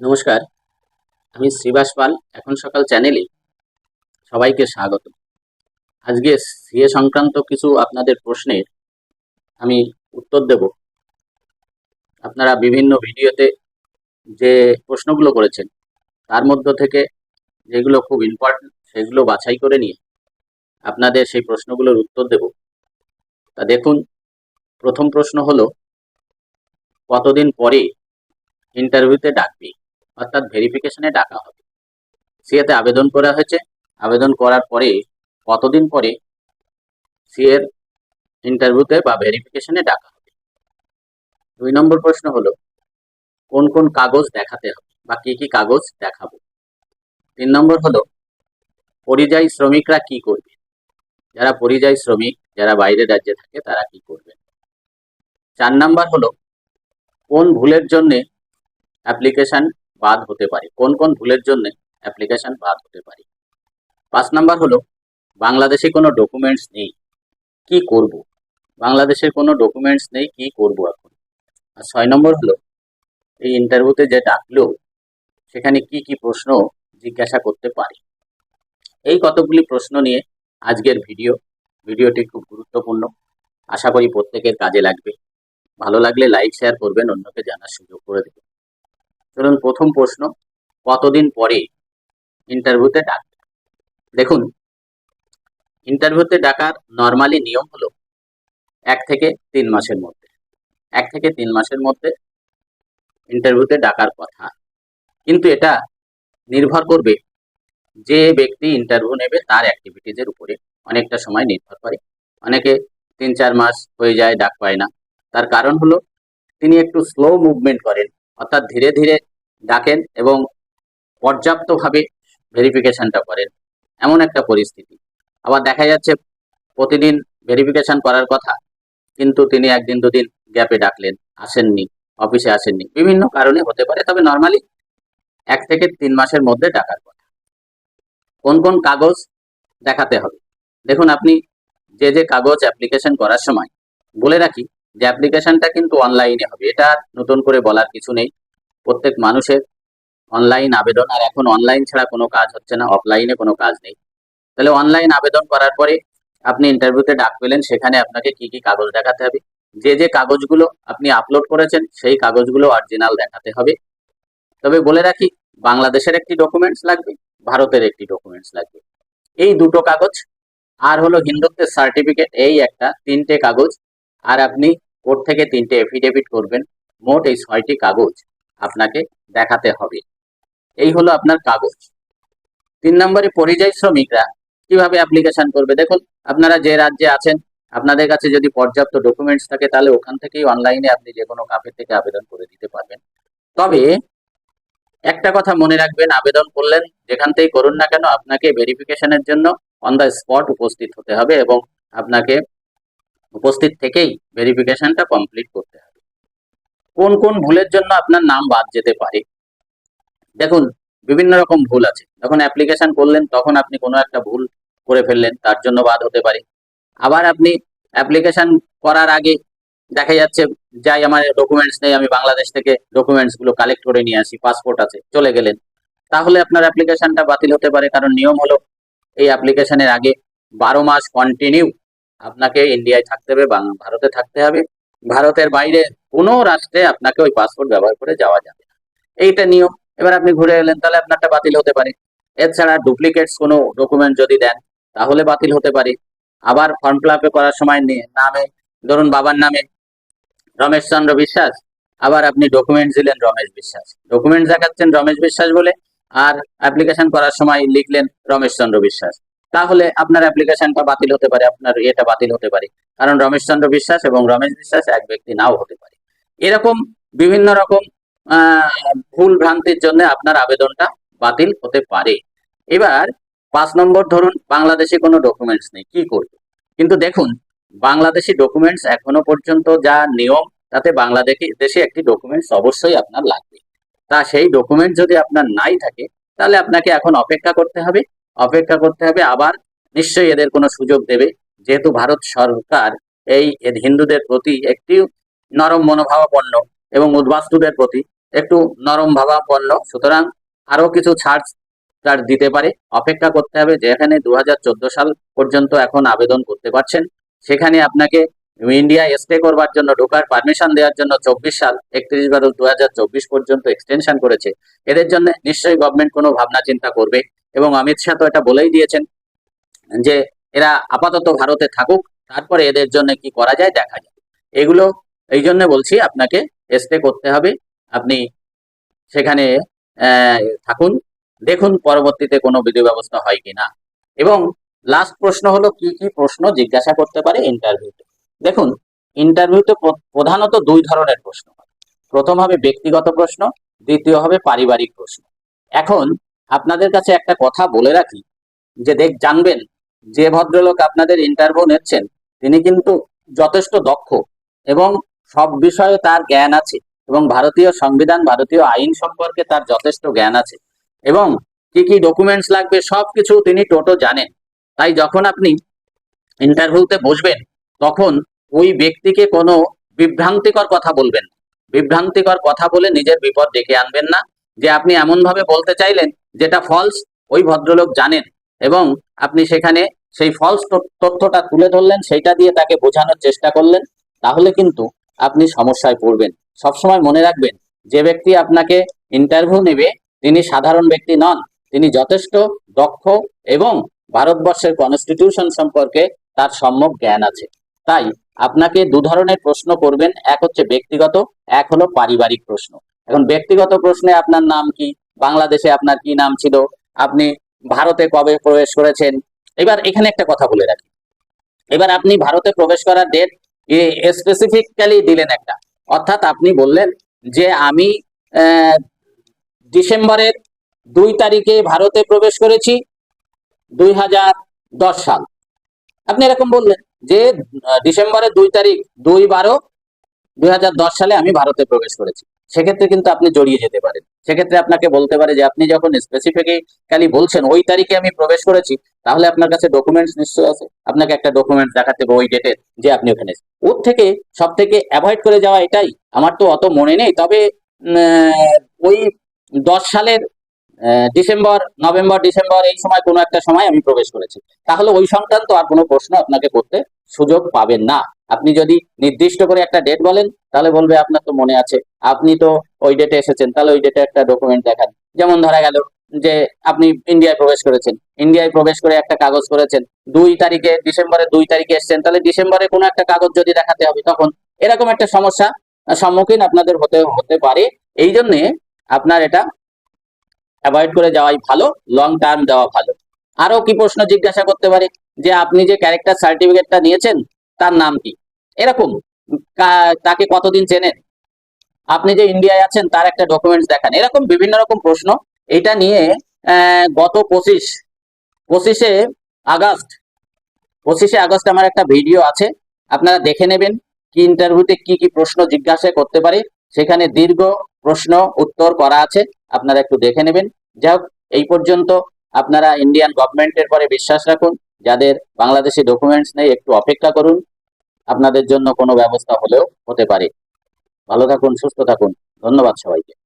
নমস্কার, আমি শ্রীবাস পাল, এখন সকাল চ্যানেলে সবাইকে স্বাগত। আজকে সিএ সংক্রান্ত কিছু আপনাদের প্রশ্নের আমি উত্তর দেব। আপনারা বিভিন্ন ভিডিওতে যে প্রশ্নগুলো করেছেন, তার মধ্য থেকে যেগুলো খুব ইম্পর্টেন্ট সেগুলো বাছাই করে নিয়ে আপনাদের সেই প্রশ্নগুলোর উত্তর দেব। তা দেখুন, প্রথম প্রশ্ন হলো, কতদিন পরে ইন্টারভিউতে ডাকবি? অর্থাৎ ভেরিফিকেশনে ডাকা হবে। সিএতে আবেদন করা হয়েছে। আবেদন করার পরে কতদিন পরে সিএর ইন্টারভিউতে বা ভেরিফিকেশনে ডাকা হবে? দুই নম্বর প্রশ্ন হলো, কোন কোন কাগজ দেখাতে হবে বা কি কি কাগজ দেখাবো? তিন নম্বর হলো, পরিযায়ী শ্রমিকরা কি করবে? যারা পরিযায়ী শ্রমিক, যারা বাইরের রাজ্যে থাকে, তারা কি করবে? চার নাম্বার হলো, কোন ভুলের জন্যে অ্যাপ্লিকেশন বাদ হতে পারে। কোন কোন ভুলের জন্য অ্যাপ্লিকেশন বাদ হতে পারে? পাঁচ নাম্বার হলো, বাংলাদেশে কোনো ডকুমেন্টস নেই, কি করব? বাংলাদেশের কোনো ডকুমেন্টস নেই, কি করব এখন? আর ছয় নম্বর হলো, এই ইন্টারভিউতে যে ডাকলো, সেখানে কি কি প্রশ্ন জিজ্ঞাসা করতে পারে? এই কতগুলি প্রশ্ন নিয়ে আজকের ভিডিও। ভিডিওটি খুব গুরুত্বপূর্ণ। আশা করি প্রত্যেকের কাজে লাগবে। ভালো লাগলে লাইক শেয়ার করবেন, অন্যকে জানার সুযোগ করে দেবেন। চলুন প্রথম প্রশ্ন, কতদিন পরে ইন্টারভিউতে ডাক? দেখুন ইন্টারভিউতে ডাকার নর্মালি নিয়ম হলো এক থেকে তিন মাসের মধ্যে। এক থেকে তিন মাসের মধ্যে ইন্টারভিউতে ডাকার কথা। কিন্তু এটা নির্ভর করবে যে ব্যক্তি ইন্টারভিউ নেবে তার অ্যাক্টিভিটিজের উপরে। অনেকটা সময় নির্ভর করে। অনেকে তিন চার মাস হয়ে যায়, ডাক পায় না। তার কারণ হলো তিনি একটু স্লো মুভমেন্ট করেন। অর্থাৎ ধীরে ধীরে ডাকেন এবং পর্যাপ্তভাবে ভেরিফিকেশনটা করেন। এমন একটা পরিস্থিতি। আবার দেখা যাচ্ছে প্রতিদিন ভেরিফিকেশন করার কথা, কিন্তু তিনি একদিন দুদিন গ্যাপে ডাকলেন, আসেননি অফিসে আসেননি। বিভিন্ন কারণে হতে পারে, তবে নর্মালি এক থেকে তিন মাসের মধ্যে ডাকার কথা। কোন কোন কাগজ দেখাতে হবে? দেখুন, আপনি যে যে কাগজ অ্যাপ্লিকেশন করার সময়, বলে রাখি যে অ্যাপ্লিকেশনটা কিন্তু অনলাইনে হবে। এটা নতুন করে বলার কিছু নেই। প্রত্যেক মানুষের অনলাইন আবেদন, আর এখন অনলাইন ছাড়া কোনো কাজ হচ্ছে না অফলাইনে কোনো কাজ নেই। তাহলে অনলাইন আবেদন করার পরে আপনি ইন্টারভিউতে ডাক পেলেন, সেখানে আপনাকে কি কি কাগজ দেখাতে হবে? যে যে কাগজগুলো আপনি আপলোড করেছেন, সেই কাগজগুলো অরিজিনাল দেখাতে হবে। তবে বলে রাখি, বাংলাদেশের একটি ডকুমেন্টস লাগবে, ভারতের একটি ডকুমেন্টস লাগবে। এই দুটো কাগজ, আর হলো হিন্দুত্বের সার্টিফিকেট এই একটা, তিনটে কাগজ, আর আপনি কোর্ট থেকে তিনটে এফিডেভিট করবেন। মোট এই ছয়টি কাগজ আপনাকে দেখাতে হবে। এই হলো আপনার কাগজ। তিন নম্বরে পরিযায়ী শ্রমিকরা কীভাবে অ্যাপ্লিকেশন করবে? দেখুন, আপনারা যে রাজ্যে আছেন, আপনাদের কাছে যদি পর্যাপ্ত ডকুমেন্টস থাকে, তাহলে ওখান থেকেই অনলাইনে আপনি যে কোনো কাপের থেকে আবেদন করে দিতে পারবেন। তবে একটা কথা মনে রাখবেন, আবেদন করলেন, যেখান থেকেই করুন না কেন, আপনাকে ভেরিফিকেশনের জন্য অন দ্য স্পট উপস্থিত হতে হবে এবং আপনাকে উপস্থিত থেকেই ভেরিফিকেশনটা কমপ্লিট করতে হবে। কোন কোন ভুলের জন্য আপনার নাম বাদ যেতে পারে? দেখুন, বিভিন্ন রকম ভুল আছে। যখন অ্যাপ্লিকেশন করলেন, তখন আপনি কোনো একটা ভুল করে ফেললেন, তার জন্য বাদ হতে পারে। আবার আপনি অ্যাপ্লিকেশন করার আগে দেখা যাচ্ছে, যাই আমার ডকুমেন্টস নেই, আমি বাংলাদেশ থেকে ডকুমেন্টসগুলো কালেক্ট করে নিয়ে আসি পাসপোর্ট আছে, চলে গেলেন। তাহলে আপনার অ্যাপ্লিকেশনটা বাতিল হতে পারে, কারণ নিয়ম হলো, এই অ্যাপ্লিকেশনের আগে বারো মাস কন্টিনিউ আপনাকে ইন্ডিয়ায় থাকতে হবে ভারতে থাকতে হবে। ভারতের বাইরে কোনো রাষ্ট্রে আপনাকে ওই পাসপোর্ট ব্যবহার করে যাওয়া যাবে না। এইটা নিয়ম। এবার আপনি ঘুরে এলেন, তাহলে আপনারটা বাতিল হতে পারে। এছাড়া ডুপ্লিকেটস কোনো ডকুমেন্ট যদি দেন, তাহলে বাতিল হতে পারে। আবার ফর্ম ফিল করার সময় নামে, ধরুন বাবার নামে রমেশ চন্দ্র বিশ্বাস, আবার আপনি ডকুমেন্ট দিলেন রমেশ বিশ্বাস। ডকুমেন্ট দেখাচ্ছেন রমেশ বিশ্বাস বলে, আর অ্যাপ্লিকেশন করার সময় লিখলেন রমেশ চন্দ্র বিশ্বাস। তাহলে আপনার অ্যাপ্লিকেশনটা বাতিল হতে পারে, আপনার এটা বাতিল হতে পারে। কারণ রমেশ চন্দ্র বিশ্বাস এবং রমেশ বিশ্বাস এক ব্যক্তি নাও হতে পারে। এরকম বিভিন্ন রকম ভুল ভ্রান্তির জন্য আপনার আবেদনটা বাতিল হতে পারে। এবার পাঁচ নম্বর ধরুন, বাংলাদেশে কোনো ডকুমেন্টস নেই, কি করব? কিন্তু দেখুন, বাংলাদেশি ডকুমেন্টস এখনও পর্যন্ত যা নিয়ম, তাতে বাংলাদেশি দেশে একটি ডকুমেন্টস অবশ্যই আপনার লাগবে। তা সেই ডকুমেন্ট যদি আপনার নাই থাকে, তাহলে আপনাকে এখন অপেক্ষা করতে হবে। অপেক্ষা করতে হবে। আবার নিশ্চয়ই এদের কোনো সুযোগ দেবে। যেহেতু ভারত সরকার এই হিন্দুদের প্রতি একটি নরম মনোভাবাপন্ন এবং উদ্বাস্তুদের প্রতি একটু নরম ভাবাপন্ন। সুতরাং আরও কিছু ছাড় ছাড় দিতে পারে। অপেক্ষা করতে হবে যেখানে দু হাজার চোদ্দ সাল পর্যন্ত এখন আবেদন করতে পারছেন। সেখানে আপনাকে ইন্ডিয়া স্টে করবার জন্য ঢোকার পারমিশন দেওয়ার জন্য চব্বিশ সাল একত্রিশ বারো দু পর্যন্ত এক্সটেনশন করেছে। এদের জন্য নিশ্চয়ই গভর্নমেন্ট কোনো ভাবনা চিন্তা করবে এবং অমিত শাহ তো এটা বলেই দিয়েছেন যে এরা আপাতত ভারতে থাকুক, তারপরে এদের জন্য কি করা যায় দেখা যায় এগুলো, এই জন্য বলছি আপনাকে স্টে করতে হবে। আপনি সেখানে থাকুন, দেখুন পরবর্তীতে কোনো বিধি ব্যবস্থা হয় কিনা। এবং লাস্ট প্রশ্ন হলো, কি কি প্রশ্ন জিজ্ঞাসা করতে পারে ইন্টারভিউতে দেখুন ইন্টারভিউতে প্রধানত দুই ধরনের প্রশ্ন হয়। প্রথম হবে ব্যক্তিগত প্রশ্ন, দ্বিতীয় হবে পারিবারিক প্রশ্ন। এখন আপনাদের কাছে একটা কথা বলে রাখি, যে দেখ, জানবেন, যে ভদ্রলোক আপনাদের ইন্টারভিউ নিচ্ছেন, তিনি কিন্তু যথেষ্ট দক্ষ এবং সব বিষয়ে তার জ্ঞান আছে এবং ভারতীয় সংবিধান, ভারতীয় আইন সম্পর্কে তার যথেষ্ট জ্ঞান আছে এবং কি কি ডকুমেন্টস লাগবে সবকিছু তিনি টোটো জানেন। তাই যখন আপনি ইন্টারভিউতে বসবেন তখন ওই ব্যক্তিকে কোনো বিভ্রান্তিকর কথা বলবেন। বিভ্রান্তিকর কথা বলে নিজের বিপদ ডেকে আনবেন না। যে আপনি এমন ভাবে বলতে চাইলেন যেটা ফলস ওই ভদ্রলোক জানেন এবং আপনি সেখানে সেই ফলস তথ্যটা তুলে ধরলেন, সেইটা দিয়ে তাকে বোঝানোর চেষ্টা করলেন, তাহলে কিন্তু আপনি সমস্যায় পড়বেন। সবসময় মনে রাখবেন, যে ব্যক্তি আপনাকে ইন্টারভিউ নেবে, তিনি সাধারণ ব্যক্তি নন, তিনি যথেষ্ট দক্ষ এবং ভারতবর্ষের কনস্টিটিউশন সম্পর্কে তার সম্যক জ্ঞান আছে। তাই আপনাকে দু ধরনের প্রশ্ন করবেন। এক হচ্ছে ব্যক্তিগত, এক হলো পারিবারিক প্রশ্ন। এখন ব্যক্তিগত প্রশ্নে আপনার নাম কি? বাংলাদেশে আপনার কি নাম ছিল? আপনি ভারতে কবে প্রবেশ করেছেন? এবার এখানে একটা কথা বলে রাখি। এবার আপনি ভারতে প্রবেশ করার ডেট স্পেসিফিক্যালি দিলেন একটা। অর্থাৎ আপনি বললেন যে আমি ডিসেম্বরের দুই তারিখে ভারতে প্রবেশ করেছি দুই হাজার দশ সাল। আপনি এরকম বললেন যে ডিসেম্বরের দুই তারিখ দুই বারো দুই সালে আমি ভারতে প্রবেশ করেছি। সেক্ষেত্রে কিন্তু আপনি জড়িয়ে যেতে পারেন। সেক্ষেত্রে আপনাকে বলতে পারে যে, আপনি যখন স্পেসিফিক্যালি বলছেন ওই তারিখে আমি প্রবেশ করেছি, তাহলে আপনার কাছে ডকুমেন্টস নিশ্চয়ই আছে। আপনাকে একটা ডকুমেন্ট দেখাতে হবে ওই ডেটের যে আপনি ওখানে ওর থেকে সব থেকে অ্যাভয়েড করে যাওয়া এটাই। আমার তো অত মনে নেই। তবে ওই দশ সালের ডিসেম্বর, নভেম্বর, ডিসেম্বর এই সময় কোনো একটা সময় আমি প্রবেশ করেছি। তাহলে ওই সংক্রান্ত আর কোনো প্রশ্ন আপনাকে করতে সুযোগ পাবেন না। আপনি যদি নির্দিষ্ট করে একটা ডেট বলেন, তাহলে বলবে আপনার তো মনে আছে, আপনি তো ওই ডেটে এসেছেন, তাহলে ওই ডেটে একটা ডকুমেন্ট দেখান। যেমন ধরা গেল যে আপনি ইন্ডিয়ায় প্রবেশ করেছেন। ইন্ডিয়ায় প্রবেশ করে একটা কাগজ করেছেন। দুই তারিখে ডিসেম্বরের দুই তারিখে এসেছেন। তাহলে ডিসেম্বরে কোনো একটা কাগজ যদি দেখাতে হবে তখন এরকম একটা সমস্যা সম্মুখীন আপনাদের হতে হতে পারে। এই জন্যে আপনার এটা অ্যাভয়েড করে যাওয়াই ভালো লং টার্ম দেওয়া ভালো। আরও কি প্রশ্ন জিজ্ঞাসা করতে পারে? যে আপনি যে ক্যারেক্টার সার্টিফিকেটটা নিয়েছেন, তার নাম কি? এরকম তাকে কতদিন চেনেন? আপনি যে ইন্ডিয়ায় আছেন, তার একটা ডকুমেন্টস দেখান। এরকম বিভিন্ন রকম প্রশ্ন। এটা নিয়ে গত পঁচিশ, পঁচিশে আগস্ট পঁচিশে আগস্ট আমার একটা ভিডিও আছে। আপনারা দেখে নেবেন, কি ইন্টারভিউতে কি কি প্রশ্ন জিজ্ঞাসা করতে পারে। সেখানে দীর্ঘ প্রশ্ন উত্তর করা আছে। আপনারা একটু দেখে নেবেন। যাই এই পর্যন্ত আপনারা ইন্ডিয়ান গভর্নমেন্টের পরে বিশ্বাস রাখুন। যাদের বাংলাদেশি ডকুমেন্টস নেই, একটু অপেক্ষা করুন। আপনাদের জন্য কোনো ব্যবস্থা হলেও হতে পারে। ভালো থাকুন, সুস্থ থাকুন। ধন্যবাদ সবাইকে।